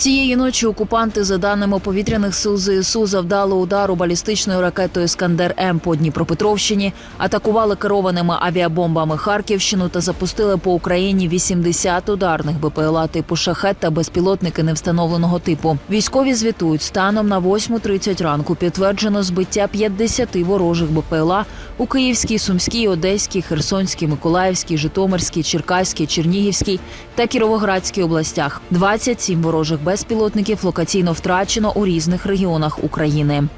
Цієї ночі окупанти, за даними повітряних сил ЗСУ, завдали удару балістичною ракетою Скандер М по Дніпропетровщині, атакували керованими авіабомбами Харківщину та запустили по Україні 80 ударних БПЛА типу шахет та безпілотники невстановленого типу. Військові звітують станом на 8.30 ранку. Підтверджено збиття 50 ворожих БПЛА у Київській, Сумській, Одеській, Херсонській, Миколаївській, Житомирській, Черкаській, Чернігівській та Кіровоградській областях. 27 ворожих безпілотників локаційно втрачено у різних регіонах України.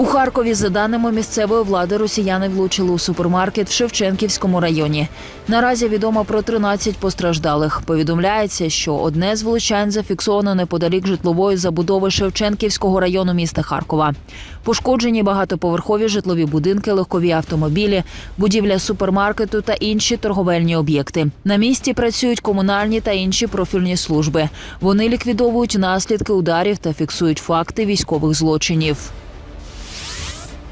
У Харкові, за даними місцевої влади, росіяни влучили у супермаркет в Шевченківському районі. Наразі відомо про 13 постраждалих. Повідомляється, що одне з влучань зафіксовано неподалік житлової забудови Шевченківського району міста Харкова. Пошкоджені багатоповерхові житлові будинки, легкові автомобілі, будівля супермаркету та інші торговельні об'єкти. На місці працюють комунальні та інші профільні служби. Вони ліквідовують наслідки ударів та фіксують факти військових злочинів.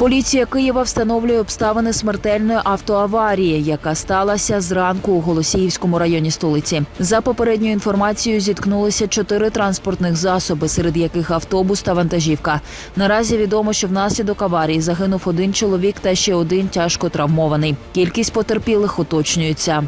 Поліція Києва встановлює обставини смертельної автоаварії, яка сталася зранку у Голосіївському районі столиці. За попередньою інформацією, зіткнулися чотири транспортних засоби, серед яких автобус та вантажівка. Наразі відомо, що внаслідок аварії загинув один чоловік та ще один тяжко травмований. Кількість потерпілих уточнюється.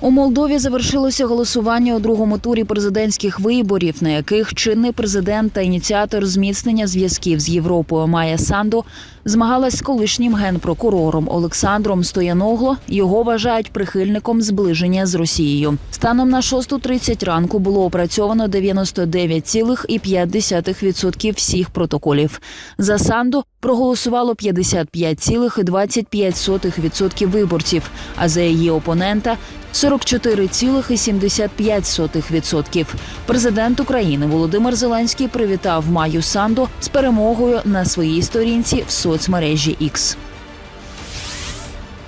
У Молдові завершилося голосування у другому турі президентських виборів, на яких чинний президент та ініціатор зміцнення зв'язків з Європою Майя Санду змагалась з колишнім генпрокурором Олександром Стояногло. Його вважають прихильником зближення з Росією. Станом на 6.30 ранку було опрацьовано 99,5% всіх протоколів. За Санду проголосувало 55,25% виборців, а за її опонента 44,75%. Президент України Володимир Зеленський привітав Маю Санду з перемогою на своїй сторінці в соцмережі X.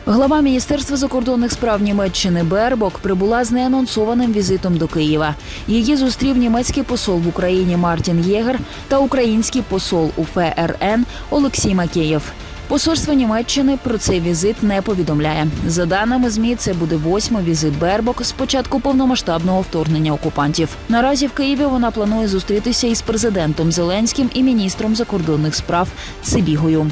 Глава Міністерства закордонних справ Німеччини Бербок прибула з неанонсованим візитом до Києва. Її зустрів німецький посол в Україні Мартін Єгер та український посол у ФРН Олексій Макеєв. Посольство Німеччини про цей візит не повідомляє. За даними змі, це буде восьмий візит Бербок з початку повномасштабного вторгнення окупантів. Наразі в Києві вона планує зустрітися із президентом Зеленським і міністром закордонних справ Сибігою.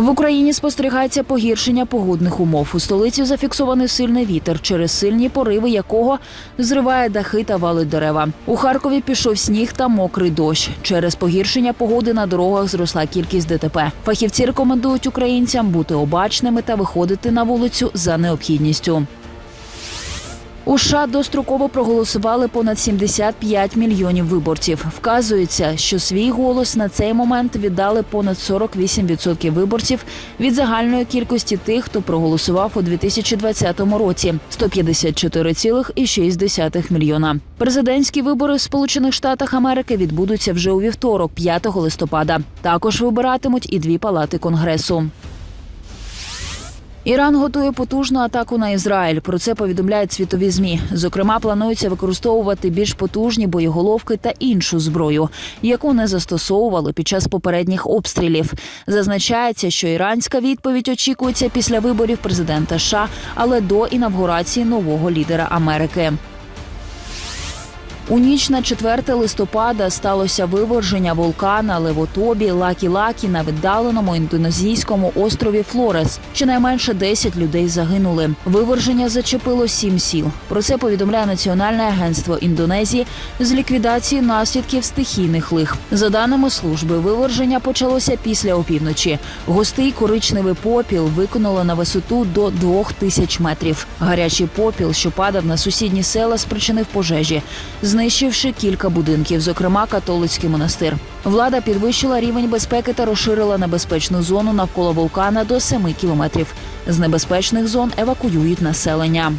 В Україні спостерігається погіршення погодних умов. У столиці зафіксований сильний вітер, через сильні пориви якого зриває дахи та валить дерева. У Харкові пішов сніг та мокрий дощ. Через погіршення погоди на дорогах зросла кількість ДТП. Фахівці рекомендують українцям бути обачними та виходити на вулицю за необхідністю. У США достроково проголосували понад 75 мільйонів виборців. Вказується, що свій голос на цей момент віддали понад 48% виборців від загальної кількості тих, хто проголосував у 2020 році 154,6 мільйона. Президентські вибори в Сполучених Штатах Америки відбудуться вже у вівторок, 5 листопада. Також вибиратимуть і дві палати конгресу. Іран готує потужну атаку на Ізраїль. Про це повідомляють світові змі. Зокрема, планується використовувати більш потужні боєголовки та іншу зброю, яку не застосовували під час попередніх обстрілів. Зазначається, що іранська відповідь очікується після виборів президента США, але до інавгурації нового лідера Америки. У ніч на 4 листопада сталося виверження вулкана Левотобі Лакі-Лакі на віддаленому індонезійському острові Флорес. Щонайменше 10 людей загинули. Виверження зачепило сім сіл. Про це повідомляє Національне агентство Індонезії з ліквідації наслідків стихійних лих. За даними служби, виверження почалося після опівночі. Густий коричневий попіл виконало на висоту до 2000 метрів. Гарячий попіл, що падав на сусідні села, спричинив пожежі знищивши кілька будинків, зокрема католицький монастир. Влада підвищила рівень безпеки та розширила небезпечну зону навколо вулкана до 7 кілометрів. З небезпечних зон евакуюють населення.